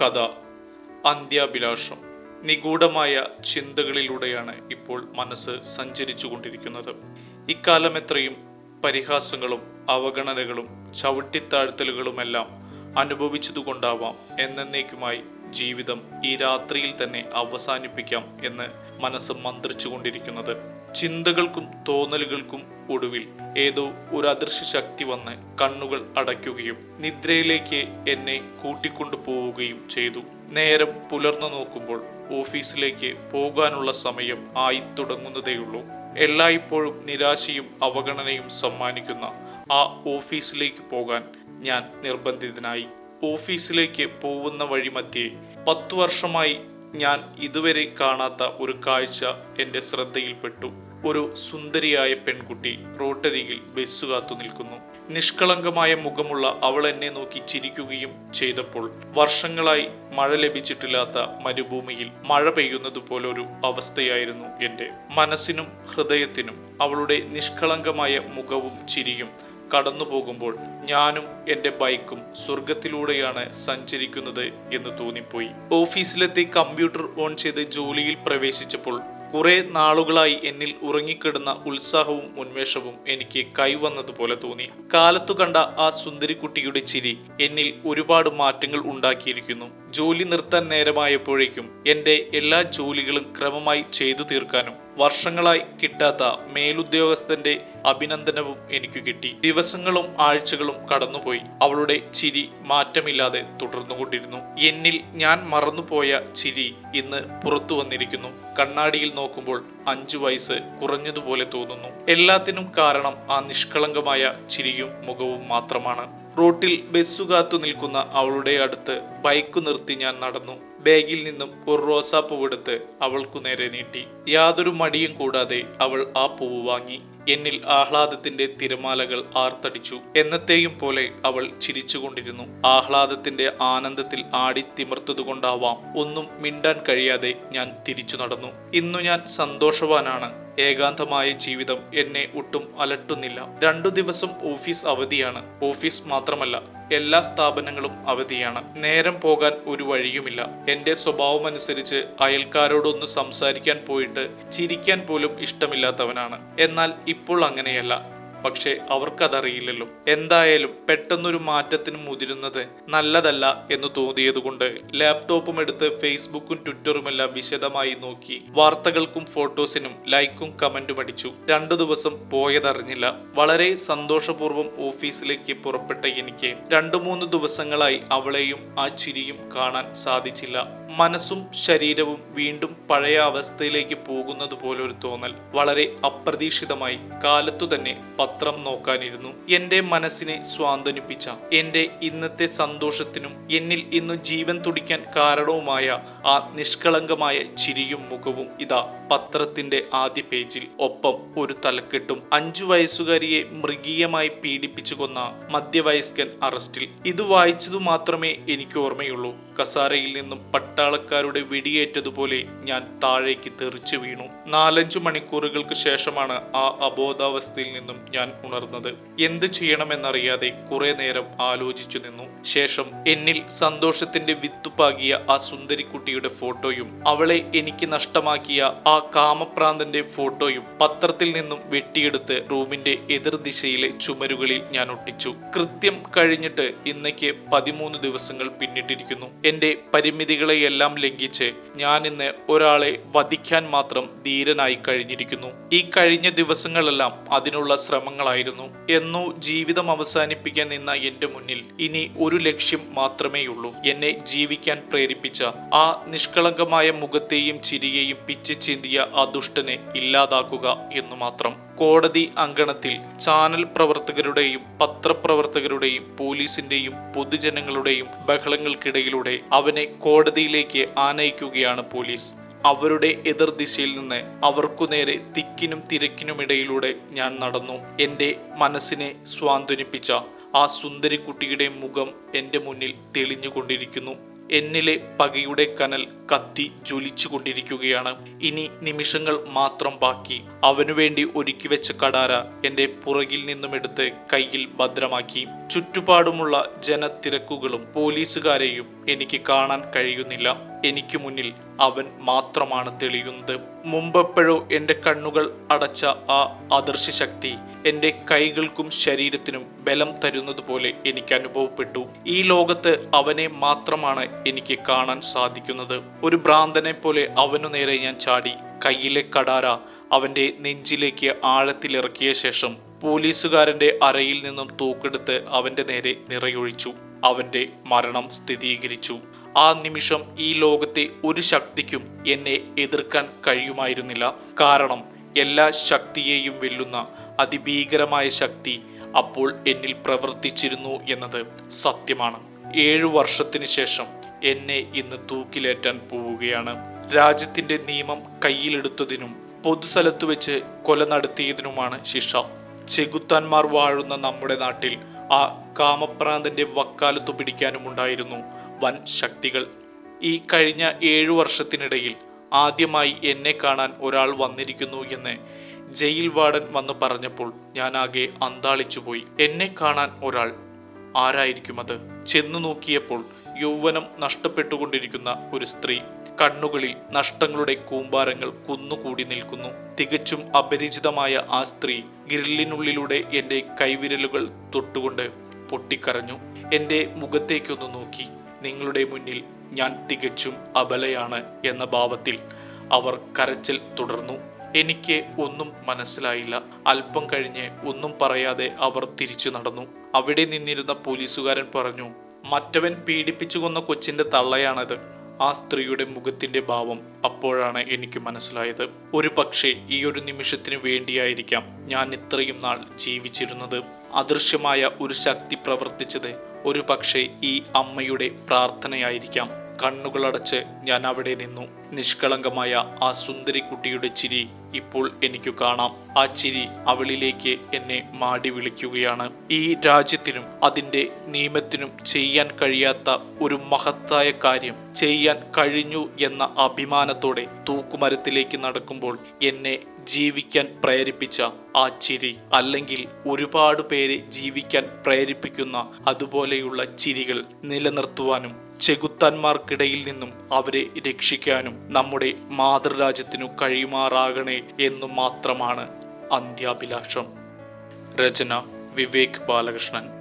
കഥ അന്ത്യാഭിലാഷം നിഗൂഢമായ ചിന്തകളിലൂടെയാണ് ഇപ്പോൾ മനസ്സ് സഞ്ചരിച്ചു കൊണ്ടിരിക്കുന്നത് ഇക്കാലം എത്രയും പരിഹാസങ്ങളും അവഗണനകളും ചവിട്ടിത്താഴ്ത്തലുകളുമെല്ലാം അനുഭവിച്ചതുകൊണ്ടാവാം എന്നേക്കുമായി ജീവിതം ഈ രാത്രിയിൽ തന്നെ അവസാനിപ്പിക്കാം എന്ന് മനസ്സ് മന്ത്രിച്ചുകൊണ്ടിരിക്കുന്നത്. ചിന്തകൾക്കും തോന്നലുകൾക്കും ഒടുവിൽ ഏതോ ഒരു അദൃശ്യ ശക്തി വന്ന് കണ്ണുകൾ അടയ്ക്കുകയും നിദ്രയിലേക്ക് എന്നെ കൂട്ടിക്കൊണ്ടു പോവുകയും ചെയ്തു. നേരം പുലർന്നു നോക്കുമ്പോൾ ഓഫീസിലേക്ക് പോകാനുള്ള സമയം ആയി തുടങ്ങുന്നതേയുള്ളൂ എല്ലായ്പ്പോഴും നിരാശയും അവഗണനയും സമ്മാനിക്കുന്ന ആ ഓഫീസിലേക്ക് പോകാൻ ഞാൻ നിർബന്ധിതനായി. ഓഫീസിലേക്ക് പോകുന്ന വഴിമധ്യേ പത്തു വർഷമായി ഞാൻ ഇതുവരെ കാണാത്ത ഒരു കാഴ്ച എന്റെ ശ്രദ്ധയിൽപ്പെട്ടു. ഒരു സുന്ദരിയായ പെൺകുട്ടി റോട്ടരിയിൽ ബസ് കാത്തു നിൽക്കുന്നു. നിഷ്കളങ്കമായ മുഖമുള്ള അവൾ എന്നെ നോക്കി ചിരിക്കുകയും ചെയ്തപ്പോൾ വർഷങ്ങളായി മഴ ലഭിച്ചിട്ടില്ലാത്ത മരുഭൂമിയിൽ മഴ പെയ്യുന്നത് പോലൊരു അവസ്ഥയായിരുന്നു എന്റെ. മനസ്സിനും ഹൃദയത്തിനും അവളുടെ നിഷ്കളങ്കമായ മുഖവും ചിരിയും കടന്നു പോകുമ്പോൾ ഞാനും എന്റെ ബൈക്കും സ്വർഗത്തിലൂടെയാണ് സഞ്ചരിക്കുന്നത് എന്ന് തോന്നിപ്പോയി. ഓഫീസിലെത്തി കമ്പ്യൂട്ടർ ഓൺ ചെയ്ത് ജോലിയിൽ പ്രവേശിച്ചപ്പോൾ കുറെ നാളുകളായി എന്നിൽ ഉറങ്ങിക്കിടുന്ന ഉത്സാഹവും ഉന്മേഷവും എനിക്ക് കൈവന്നതുപോലെ തോന്നി. കാലത്തു കണ്ട ആ സുന്ദരിക്കുട്ടിയുടെ ചിരി എന്നിൽ ഒരുപാട് മാറ്റങ്ങൾ ഉണ്ടാക്കിയിരിക്കുന്നു. ജോലി നിർത്താൻ നേരമായപ്പോഴേക്കും എന്റെ എല്ലാ ജോലികളും ക്രമമായി ചെയ്തു തീർക്കാനും വർഷങ്ങളായി കിട്ടാത്ത മേലുദ്യോഗസ്ഥന്റെ അഭിനന്ദനവും എനിക്ക് കിട്ടി. ദിവസങ്ങളും ആഴ്ചകളും കടന്നുപോയി. അവളുടെ ചിരി മാറ്റമില്ലാതെ തുടർന്നുകൊണ്ടിരുന്നു. എന്നിൽ ഞാൻ മറന്നുപോയ ചിരി ഇന്ന് പുറത്തു വന്നിരിക്കുന്നു. കണ്ണാടിയിൽ നോക്കുമ്പോൾ അഞ്ചു വയസ്സ് കുറഞ്ഞതുപോലെ തോന്നുന്നു. എല്ലാത്തിനും കാരണം ആ നിഷ്കളങ്കമായ ചിരിയും മുഖവും മാത്രമാണ്. റോട്ടിൽ ബസ്സുകാത്തു നിൽക്കുന്ന അവളുടെ അടുത്ത് ബൈക്ക് നിർത്തി ഞാൻ നടന്നു. ബാഗിൽ നിന്നും ഒരു റോസാപ്പൂവെടുത്ത് അവൾക്കു നേരെ നീട്ടി. യാതൊരു മടിയും കൂടാതെ അവൾ ആ പൂവ് വാങ്ങി. എന്നിൽ ആഹ്ലാദത്തിന്റെ തിരമാലകൾ ആർത്തടിച്ചു. എന്നത്തെയും പോലെ അവൾ ചിരിച്ചുകൊണ്ടിരുന്നു. ആഹ്ലാദത്തിന്റെ ആനന്ദത്തിൽ ആടി തിമിർത്തതുകൊണ്ടാവാം ഒന്നും മിണ്ടാൻ കഴിയാതെ ഞാൻ തിരിച്ചു നടന്നു. ഇന്നു ഞാൻ സന്തോഷവാനാണ്. ഏകാന്തമായ ജീവിതം എന്നെ ഒട്ടും അലട്ടുന്നില്ല. രണ്ടു ദിവസം ഓഫീസ് അവധിയാണ്. ഓഫീസ് മാത്രമല്ല എല്ലാ സ്ഥാപനങ്ങളും അവധിയാണ്. നേരം പോകാൻ ഒരു വഴിയുമില്ല. എന്റെ സ്വഭാവമനുസരിച്ച് അയൽക്കാരോടൊന്ന് സംസാരിക്കാൻ പോയിട്ട് ചിരിക്കാൻ പോലും ഇഷ്ടമില്ലാത്തവനാണ്. എന്നാൽ ഇപ്പോൾ അങ്ങനെയല്ല. പക്ഷേ അവർക്കതറിയില്ലല്ലോ. എന്തായാലും പെട്ടെന്നൊരു മാറ്റത്തിന് മുതിരുന്നത് നല്ലതല്ല എന്ന് തോന്നിയതുകൊണ്ട് ലാപ്ടോപ്പും എടുത്ത് ഫേസ്ബുക്കും ട്വിറ്ററുമെല്ലാം വിശദമായി നോക്കി. വാർത്തകൾക്കും ഫോട്ടോസിനും ലൈക്കും കമന്റും അടിച്ചു. രണ്ടു ദിവസം പോയതറിഞ്ഞില്ല. വളരെ സന്തോഷപൂർവം ഓഫീസിലേക്ക് പുറപ്പെട്ട എനിക്ക് രണ്ടു മൂന്ന് ദിവസങ്ങളായി അവളെയും ആ ചിരിയും കാണാൻ സാധിച്ചില്ല. മനസ്സും ശരീരവും വീണ്ടും പഴയ അവസ്ഥയിലേക്ക് പോകുന്നത് പോലൊരു തോന്നൽ. വളരെ അപ്രതീക്ഷിതമായി കാലത്തു തന്നെ പത്രം നോക്കാനിരുന്നു. എന്റെ മനസ്സിനെ സ്വാന്തനിപ്പിച്ച എന്റെ ഇന്നത്തെ സന്തോഷത്തിനും എന്നിൽ ഇന്നു ജീവൻ തുടിക്കാൻ കാരണവുമായ ആ നിഷ്കളങ്കമായ ചിരിയും മുഖവും ഇതാ പത്രത്തിന്റെ ആദ്യ പേജിൽ. ഒപ്പം ഒരു തലക്കെട്ടും അഞ്ചു വയസ്സുകാരിയെ മൃഗീയമായി പീഡിപ്പിച്ചു കൊന്ന മധ്യവയസ്കൻ അറസ്റ്റിൽ. ഇത് വായിച്ചതു മാത്രമേ എനിക്ക് ഓർമ്മയുള്ളൂ. കസാരയിൽ നിന്നും പട്ടാളക്കാരുടെ വെടിയേറ്റതുപോലെ ഞാൻ താഴേക്ക് തെറിച്ചു വീണു. നാലഞ്ചു മണിക്കൂറുകൾക്ക് ശേഷമാണ് ആ അബോധാവസ്ഥയിൽ നിന്നും ഞാൻ ഉണർന്നത്. എന്തു ചെയ്യണമെന്നറിയാതെ കുറെ നേരം ആലോചിച്ചു നിന്നു. ശേഷം എന്നിൽ സന്തോഷത്തിന്റെ വിത്തുപാകിയ ആ സുന്ദരിക്കുട്ടിയുടെ ഫോട്ടോയും അവളെ എനിക്ക് നഷ്ടമാക്കിയ ആ കാമപ്രാന്തന്റെ ഫോട്ടോയും പത്രത്തിൽ നിന്നും വെട്ടിയെടുത്ത് റൂമിന്റെ എതിർദിശയിലെ ചുമരുകളിൽ ഞാൻ ഒട്ടിച്ചു. കൃത്യം കഴിഞ്ഞിട്ട് ഇന്നേക്ക് പതിമൂന്ന് ദിവസങ്ങൾ പിന്നിട്ടിരിക്കുന്നു. എന്റെ പരിമിതികളെയെല്ലാം ലംഘിച്ച് ഞാൻ ഇന്ന് ഒരാളെ വധിക്കാൻ മാത്രം ധീരനായി കഴിഞ്ഞിരിക്കുന്നു. ഈ കഴിഞ്ഞ ദിവസങ്ങളെല്ലാം അതിനുള്ള ശ്രമങ്ങളായിരുന്നു. എന്നു ജീവിതം അവസാനിപ്പിക്കാൻ നിന്ന എന്റെ മുന്നിൽ ഇനി ഒരു ലക്ഷ്യം മാത്രമേയുള്ളൂ. എന്നെ ജീവിക്കാൻ പ്രേരിപ്പിച്ച ആ നിഷ്കളങ്കമായ മുഖത്തെയും ചിരിയെയും പിച്ചു ചിന്തിയ ആ ദുഷ്ടനെ ഇല്ലാതാക്കുക എന്നു മാത്രം. കോടതി അങ്കണത്തിൽ ചാനൽ പ്രവർത്തകരുടെയും പത്രപ്രവർത്തകരുടെയും പോലീസിന്റെയും പൊതുജനങ്ങളുടെയും ബഹളങ്ങൾക്കിടയിലൂടെ അവനെ കോടതിയിലേക്ക് ആനയിക്കുകയാണ് പോലീസ്. അവരുടെ എതിർദിശയിൽ നിന്ന് അവർക്കു നേരെ തിക്കിനും തിരക്കിനുമിടയിലൂടെ ഞാൻ നടന്നു. എന്റെ മനസ്സിനെ സ്വാന്തനിപ്പിച്ച ആ സുന്ദരിക്കുട്ടിയുടെ മുഖം എന്റെ മുന്നിൽ തെളിഞ്ഞുകൊണ്ടിരിക്കുന്നു. എന്നിലെ പകയുടെ കനൽ കത്തി ജ്വലിച്ചു കൊണ്ടിരിക്കുകയാണ് ഇനി നിമിഷങ്ങൾ മാത്രം ബാക്കി. അവനുവേണ്ടി ഒരുക്കി വെച്ച കടാര എന്റെ പുറകിൽ നിന്നും എടുത്ത് കയ്യിൽ ഭദ്രമാക്കി. ചുറ്റുപാടുമുള്ള ജനത്തിരക്കുകളും പോലീസുകാരെയും എനിക്ക് കാണാൻ കഴിയുന്നില്ല. എനിക്ക് മുന്നിൽ അവൻ മാത്രമാണ് തെളിയുന്നത്. മുമ്പെപ്പോഴോ എന്റെ കണ്ണുകൾ അടച്ച ആ അദൃശ്യ ശക്തി എന്റെ കൈകൾക്കും ശരീരത്തിനും ബലം തരുന്നത് പോലെ എനിക്ക് അനുഭവപ്പെട്ടു. ഈ ലോകത്ത് അവനെ മാത്രമാണ് എനിക്ക് കാണാൻ സാധിക്കുന്നത്. ഒരു ഭ്രാന്തനെ പോലെ അവനു നേരെ ഞാൻ ചാടി. കയ്യിലെ കടാര അവന്റെ നെഞ്ചിലേക്ക് ആഴത്തിലിറക്കിയ ശേഷം പോലീസുകാരന്റെ അരയിൽ നിന്നും തൂക്കെടുത്ത് അവന്റെ നേരെ നിറയൊഴിച്ചു. അവന്റെ മരണം സ്ഥിരീകരിച്ചു. ആ നിമിഷം ഈ ലോകത്തെ ഒരു ശക്തിക്കും എന്നെ എതിർക്കാൻ കഴിയുമായിരുന്നില്ല. കാരണം എല്ലാ ശക്തിയെയും വെല്ലുന്ന അതിഭീകരമായ ശക്തി അപ്പോൾ എന്നിൽ പ്രവർത്തിച്ചിരുന്നു എന്നത് സത്യമാണ്. ഏഴു വർഷത്തിന് ശേഷം എന്നെ ഇന്ന് തൂക്കിലേറ്റാൻ പോവുകയാണ്. രാജ്യത്തിന്റെ നിയമം കയ്യിലെടുത്തതിനും പൊതുസ്ഥലത്ത് വെച്ച് കൊല നടത്തിയതിനുമാണ് ശിക്ഷ. ചെകുത്താന്മാർ വാഴുന്ന നമ്മുടെ നാട്ടിൽ ആ കാമപ്രാന്തന്റെ വക്കാലത്തു പിടിക്കാനുമുണ്ടായിരുന്നു. വൻ ശക്തികൾ. ഈ കഴിഞ്ഞ ഏഴു വർഷത്തിനിടയിൽ ആദ്യമായി എന്നെ കാണാൻ ഒരാൾ വന്നിരിക്കുന്നു എന്ന് ജയിൽ വാർഡൻ വന്നു പറഞ്ഞപ്പോൾ ഞാൻ ആകെ അന്താളിച്ചുപോയി. എന്നെ കാണാൻ ഒരാൾ ആരായിരിക്കും അത്? ചെന്നു നോക്കിയപ്പോൾ യൗവനം നഷ്ടപ്പെട്ടുകൊണ്ടിരിക്കുന്ന ഒരു സ്ത്രീ. കണ്ണുകളിൽ നഷ്ടങ്ങളുടെ കൂമ്പാരങ്ങൾ കുന്നുകൂടി നിൽക്കുന്നു. തികച്ചും അപരിചിതമായ ആ സ്ത്രീ ഗ്രില്ലിനുള്ളിലൂടെ എന്റെ കൈവിരലുകൾ തൊട്ടുകൊണ്ട് പൊട്ടിക്കരഞ്ഞു. എന്റെ മുഖത്തേക്കൊന്ന് നോക്കി. നിങ്ങളുടെ മുന്നിൽ ഞാൻ തികച്ചും അബലയാണ് എന്ന ഭാവത്തിൽ അവർ കരച്ചിൽ തുടർന്നു. എനിക്ക് ഒന്നും മനസ്സിലായില്ല. അല്പം കഴിഞ്ഞ് ഒന്നും പറയാതെ അവർ തിരിച്ചു നടന്നു. അവിടെ നിന്നിരുന്ന പോലീസുകാരൻ പറഞ്ഞു മറ്റവൻ പീഡിപ്പിച്ചു കൊന്ന കൊച്ചിന്റെ തള്ളയാണത്. ആ സ്ത്രീയുടെ മുഖത്തിന്റെ ഭാവം അപ്പോഴാണ് എനിക്ക് മനസ്സിലായത്. ഒരു പക്ഷേ ഈ ഒരു നിമിഷത്തിന് വേണ്ടിയായിരിക്കാം ഞാൻ ഇത്രയും നാൾ ജീവിച്ചിരുന്നത്. അദൃശ്യമായ ഒരു ശക്തി പ്രവർത്തിച്ചത് ഒരു പക്ഷേ ഈ അമ്മയുടെ പ്രാർത്ഥനയായിരിക്കാം. കണ്ണുകളടച്ച് ഞാൻ അവിടെ നിന്നു. നിഷ്കളങ്കമായ ആ സുന്ദരി കുട്ടിയുടെ ചിരി ഇപ്പോൾ എനിക്കു കാണാം. ആ ചിരി അവളിലേക്ക് എന്നെ മാടി വിളിക്കുകയാണ്. ഈ രാജ്യത്തിനും അതിന്റെ നിയമത്തിനും ചെയ്യാൻ കഴിയാത്ത ഒരു മഹത്തായ കാര്യം ചെയ്യാൻ കഴിഞ്ഞു എന്ന അഭിമാനത്തോടെ തൂക്കുമരത്തിലേക്ക് നടക്കുമ്പോൾ എന്നെ ജീവിക്കാൻ പ്രേരിപ്പിച്ച ആ ചിരി അല്ലെങ്കിൽ ഒരുപാട് പേരെ ജീവിക്കാൻ പ്രേരിപ്പിക്കുന്ന അതുപോലെയുള്ള ചിരികൾ നിലനിർത്തുവാനും ചെകുത്താന്മാർക്കിടയിൽ നിന്നും അവരെ രക്ഷിക്കാനും നമ്മുടെ മാതൃരാജ്യത്തിനു കഴിയുമാറാകണേ എന്നു മാത്രമാണ് അന്ത്യാഭിലാഷം. രചന വിവേക് ബാലകൃഷ്ണൻ.